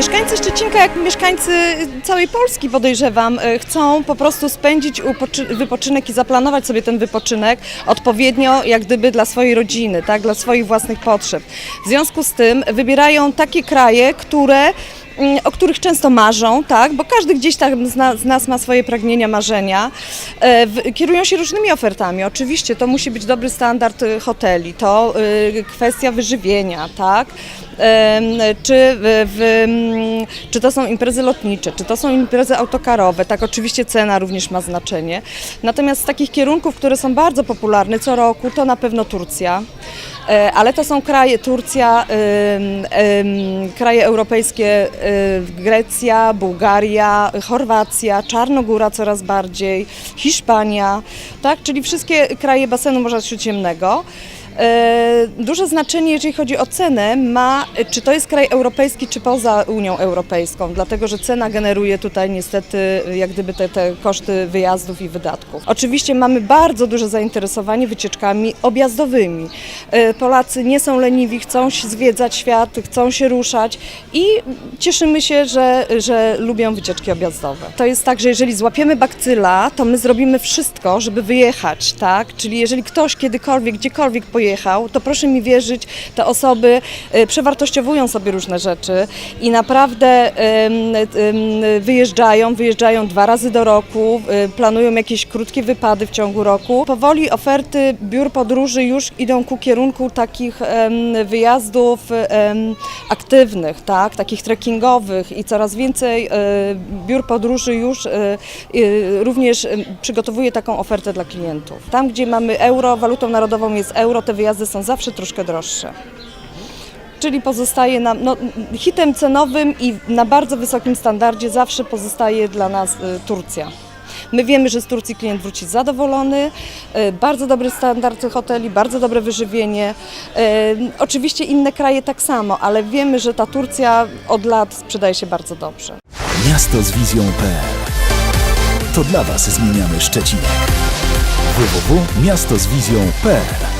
Mieszkańcy Szczecinka, jak mieszkańcy całej Polski podejrzewam, e, chcą po prostu spędzić wypoczynek i zaplanować sobie ten wypoczynek odpowiednio jak gdyby dla swojej rodziny, tak, dla swoich własnych potrzeb. W związku z tym wybierają takie kraje, które o których często marzą, tak, bo każdy gdzieś tam z, na, z nas ma swoje pragnienia, marzenia. E, kierują się różnymi ofertami. Oczywiście to musi być dobry standard y, hoteli, to y, kwestia wyżywienia, tak, czy, w, mm, czy to są imprezy lotnicze, czy to są imprezy autokarowe, tak oczywiście cena również ma znaczenie. Natomiast z takich kierunków, które są bardzo popularne co roku, to na pewno Turcja. E, Ale to są kraje, Turcja, kraje europejskie, y, Grecja, Bułgaria, Chorwacja, Czarnogóra coraz bardziej, Hiszpania, tak, czyli wszystkie kraje basenu Morza Śródziemnego. E, Duże znaczenie, jeżeli chodzi o cenę, ma czy to jest kraj europejski, czy poza Unią Europejską, dlatego że cena generuje tutaj niestety jak gdyby te, te koszty wyjazdów i wydatków. Oczywiście mamy bardzo duże zainteresowanie wycieczkami objazdowymi. E, Polacy nie są leniwi, chcą zwiedzać świat, chcą się ruszać i cieszymy się, że, że lubią wycieczki objazdowe. To jest tak, że jeżeli złapiemy bakcyla, to my zrobimy wszystko, żeby wyjechać, tak? Czyli jeżeli ktoś kiedykolwiek, gdziekolwiek pojechał, to proszę mi wierzyć, te osoby e, przewartościowują sobie różne rzeczy i naprawdę wyjeżdżają, wyjeżdżają dwa razy do roku, e, planują jakieś krótkie wypady w ciągu roku. Powoli oferty biur podróży już idą ku kierunku takich wyjazdów aktywnych, tak, takich trekkingowych i coraz więcej e, biur podróży już również przygotowuje taką ofertę dla klientów. Tam, gdzie mamy euro, walutą narodową jest euro, te wyjazdy są zawsze troszkę droższe. Czyli pozostaje nam, no, hitem cenowym i na bardzo wysokim standardzie zawsze pozostaje dla nas y, Turcja. My wiemy, że z Turcji klient wróci zadowolony, y, bardzo dobry standard hoteli, bardzo dobre wyżywienie. Y, Oczywiście inne kraje tak samo, ale wiemy, że ta Turcja od lat sprzedaje się bardzo dobrze. Miasto z wizją.pl To dla Was zmieniamy Szczecinek. www.miastozwizją.pl